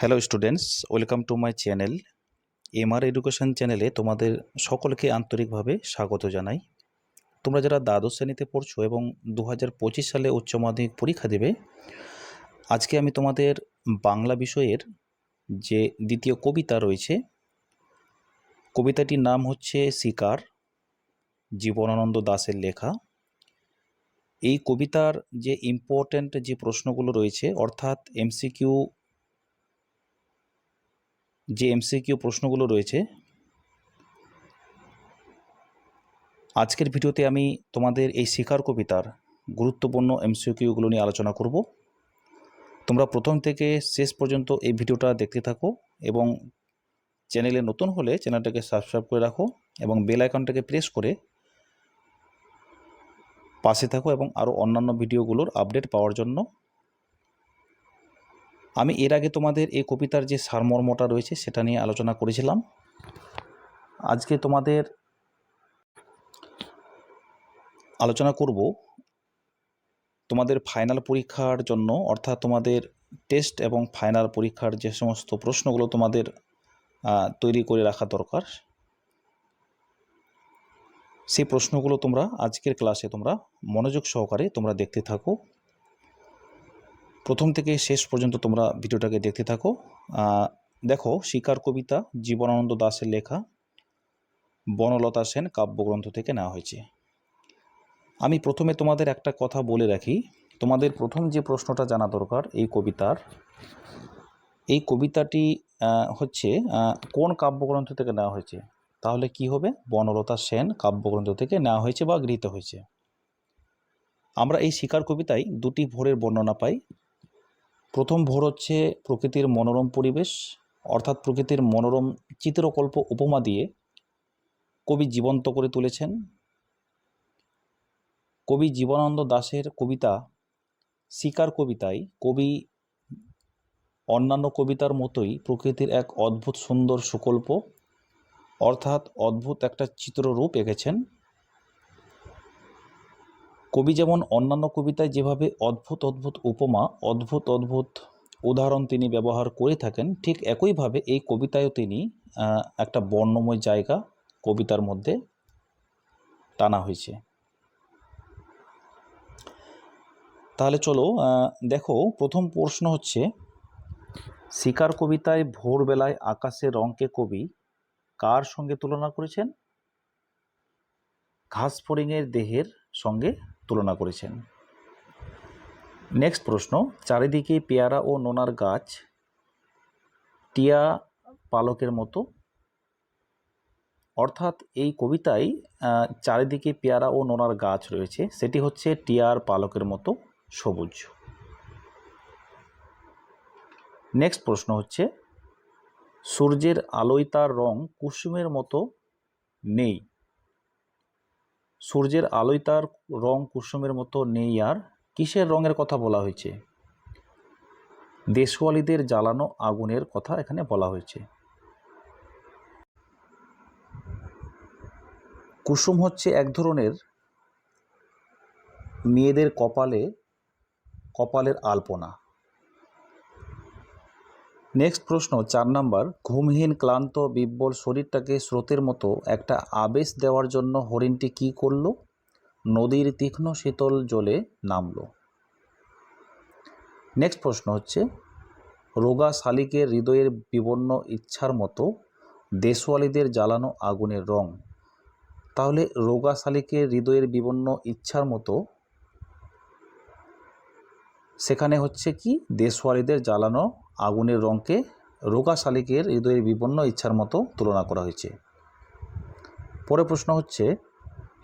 Hello students welcome to my channel MR education চ্যানেলে তোমাদের সকলকে আন্তরিকভাবে স্বাগত জানাই। তোমরা যারা দ্বাদশ শ্রেণীতে পড়ছো এবং দু হাজার পঁচিশ সালে উচ্চ মাধ্যমিক পরীক্ষা দেবে, আজকে আমি তোমাদের বাংলা বিষয়ের যে দ্বিতীয় কবিতা রয়েছে, কবিতাটির নাম হচ্ছে শিকার, জীবনানন্দ দাশের লেখা। এই কবিতার যে ইম্পর্ট্যান্ট যে প্রশ্নগুলো রয়েছে, অর্থাৎ এমসিকিউ যে এমসিকিউ প্রশ্নগুলো রয়েছে, আজকের ভিডিওতে আমি তোমাদের এই শিকার কবিতার গুরুত্বপূর্ণ এমসিকিউগুলো নিয়ে আলোচনা করব। তোমরা প্রথম থেকে শেষ পর্যন্ত এই ভিডিওটা দেখতে থাকো এবং চ্যানেলে নতুন হলে চ্যানেলটাকে সাবস্ক্রাইব করে রাখো এবং বেল আইকনটাকে প্রেস করে পাশে থাকো এবং আরও অন্যান্য ভিডিওগুলোর আপডেট পাওয়ার জন্য আমি এর আগে তোমাদের এই কবিতার যে সারমর্মটা রয়েছে সেটা নিয়ে আলোচনা করেছিলাম। আজকে তোমাদের আলোচনা করব তোমাদের ফাইনাল পরীক্ষার জন্য, অর্থাৎ তোমাদের টেস্ট এবং ফাইনাল পরীক্ষার যে সমস্ত প্রশ্নগুলো তোমাদের তৈরি করে রাখা দরকার। সেই প্রশ্নগুলো তোমরা আজকের ক্লাসে তোমরা মনোযোগ সহকারে তোমরা দেখতে থাকো। প্রথম থেকে শেষ পর্যন্ত তোমরা ভিডিওটাকে দেখতে থাকো। দেখো, শিকার কবিতা জীবনানন্দ দাশের লেখা বনলতা সেন কাব্যগ্রন্থ থেকে নেওয়া হয়েছে। আমি প্রথমে তোমাদের একটা কথা বলে রাখি। তোমাদের প্রথম যে প্রশ্নটা জানা দরকার এই কবিতার, এই কবিতাটি হচ্ছে কোন কাব্যগ্রন্থ থেকে নেওয়া হয়েছে? তাহলে কি হবে? বনলতা সেন কাব্যগ্রন্থ থেকে নেওয়া হয়েছে বা গৃহীত হয়েছে। আমরা এই শিকার কবিতায় দুটি ভোরের বর্ণনা পাই। প্রথম ভোর হচ্ছে প্রকৃতির মনোরম পরিবেশ, অর্থাৎ প্রকৃতির মনোরম চিত্রকল্প উপমা দিয়ে কবি জীবন্ত করে তুলেছেন। কবি জীবনানন্দ দাশের কবিতা, শিকার কবিতায় কবি অন্যান্য কবিতার মতোই প্রকৃতির এক অদ্ভুত সুন্দর সুকল্প, অর্থাৎ অদ্ভুত একটা চিত্ররূপ এঁকেছেন। কবি যেমন অন্যান্য কবিতায় যেভাবে অদ্ভুত অদ্ভুত উপমা, অদ্ভুত অদ্ভুত উদাহরণ তিনি ব্যবহার করে থাকেন, ঠিক একইভাবে এই কবিতায়ও তিনি একটা বর্ণময় জায়গা কবিতার মধ্যে টানা হয়েছে। তাহলে চলো দেখো, প্রথম প্রশ্ন হচ্ছে, শিকার কবিতায় ভোরবেলায় আকাশের রঙকে কবি কার সঙ্গে তুলনা করেছেন? ঘাস ফড়িংয়ের দেহের সঙ্গে তুলনা করেছেন। নেক্সট প্রশ্ন, চারিদিকে পেয়ারা ও নোনার গাছ টিয়া পালকের মতো? অর্থাৎ এই কবিতায় চারিদিকে পেয়ারা ও নোনার গাছ রয়েছে, সেটি হচ্ছে টিয়ার পালকের মতো সবুজ। নেক্সট প্রশ্ন হচ্ছে, সূর্যের আলোয় তার রং কুসুমের মতো নেই। সূর্যের আলোয় তার রং কুসুমের মতো নেই আর। কিসের রঙের কথা বলা হয়েছে? দেশওয়ালিদের জ্বালানো আগুনের কথা এখানে বলা হয়েছে। কুসুম হচ্ছে এক ধরনের মেয়েদের কপালে, কপালের আলপনা। নেক্সট প্রশ্ন, চার নাম্বার, ঘুমহীন, ক্লান্ত, বিব্বল শরীরটাকে স্রোতের মতো একটা আবেশ দেওয়ার জন্য হরিণটি কী করল? নদীর তীক্ষ্ণ শীতল জলে নামলো। নেক্সট প্রশ্ন হচ্ছে, রোগা শালিকের হৃদয়ের বিবর্ণ ইচ্ছার মতো দেশওয়ালিদের জ্বালানো আগুনের রং। তাহলে রোগা শালিকের হৃদয়ের বিবর্ণ ইচ্ছার মতো সেখানে হচ্ছে কি? দেশওয়ালিদের জ্বালানো আগুনের রঙকে রোগা শালিকের হৃদয়ের বিপন্ন ইচ্ছার মতো তুলনা করা হয়েছে। পরে প্রশ্ন হচ্ছে,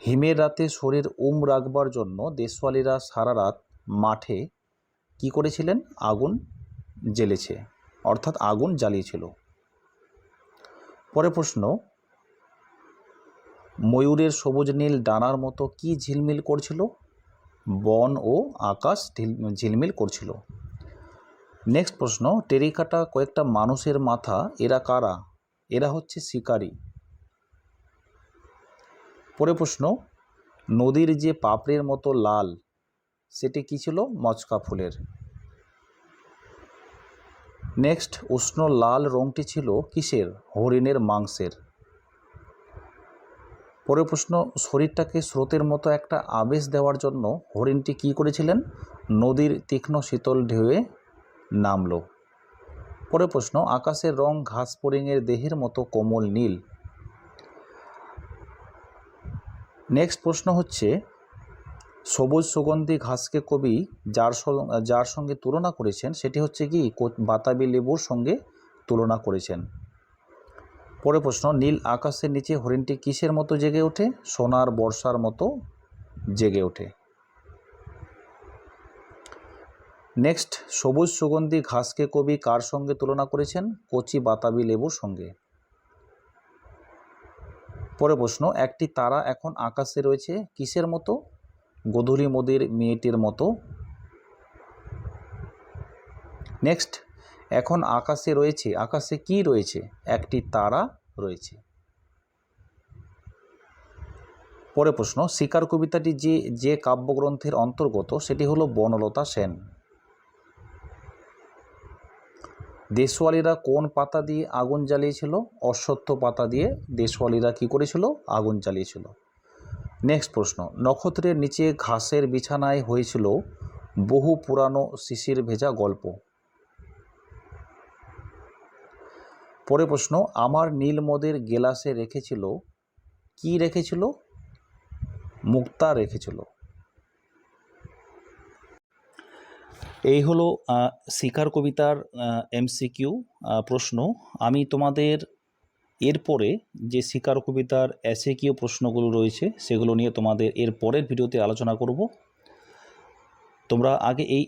হিমের রাতে শরীর উম রাখবার জন্য দেশওয়ালিরা সারা রাত মাঠে কি করেছিলেন? আগুন জ্বেলেছে, অর্থাৎ আগুন জ্বালিয়েছিল। পরে প্রশ্ন, ময়ূরের সবুজ নীল ডানার মতো কি ঝিলমিল করছিল? বন ও আকাশ ঝিলমিল করছিল। নেক্সট প্রশ্ন টেরিকাটা কয়েকটা মানুষের মাথা, এরা কারা? এরা হচ্ছে শিকারী। পরে প্রশ্ন, নদীর যে পাপড়ির মতো লাল, সেটি কী ছিল? মচকা ফুলের। নেক্সট উষ্ণ লাল রঙটি ছিল কিসের? হরিণের মাংসের। পরের প্রশ্ন, শরীরটাকে স্রোতের মতো একটা আবেশ দেওয়ার জন্য হরিণটি কী করেছিলেন? নদীর তীক্ষ্ণ শীতল ঢেউয়ে নামলো। পরের প্রশ্ন, আকাশের রং ঘাস ফড়িংয়ের দেহের মতো কোমল নীল। নেক্সট প্রশ্ন হচ্ছে, সবুজ সুগন্ধি ঘাসকে কবি যার যার সঙ্গে তুলনা করেছেন, সেটি হচ্ছে কো- বাতাবি লেবুর সঙ্গে তুলনা করেছেন। পরে প্রশ্ন, নীল আকাশের নিচে হরিণটি কিসের মতো জেগে ওঠে? সোনার বর্ষার মতো জেগে ওঠে। নেক্সট, সবুজ সুগন্ধি ঘাসকে কবি কার সঙ্গে তুলনা করেছেন? কচি বাতাবি লেবুর সঙ্গে। পরে প্রশ্ন, একটি তারা এখন আকাশে রয়েছে, কিসের মতো? গোধূলি মোদির মেয়েটির মতো। নেক্সট, এখন আকাশে রয়েছে, আকাশে কি রয়েছে? একটি তারা রয়েছে। পরে প্রশ্ন, শিকার কবিতাটি যে যে কাব্যগ্রন্থের অন্তর্গত, সেটি হলো বনলতা সেন। দেশওয়ালিরা কোন পাতা দিয়ে আগুন জ্বালিয়েছিল? অশ্বত্থ পাতা দিয়ে দেশওয়ালিরা কি করেছিল? আগুন জ্বালিয়েছিল। নেক্সট প্রশ্ন। নক্ষত্রের নিচে ঘাসের বিছানায় হয়েছিল বহু পুরানো শিশির ভেজা গল্প। পরে প্রশ্ন। আমার নীলমদের গেলাসে রেখেছিল। কি রেখেছিল? মুক্তা রেখেছিল। এই হলো শিকার কবিতার এমসিকিউ প্রশ্ন। আমি তোমাদের এরপরে যে শিকার কবিতার এসএকিউ প্রশ্নগুলো রয়েছে, সেগুলো নিয়ে তোমাদের এর পরের ভিডিওতে আলোচনা করব। তোমরা আগে এই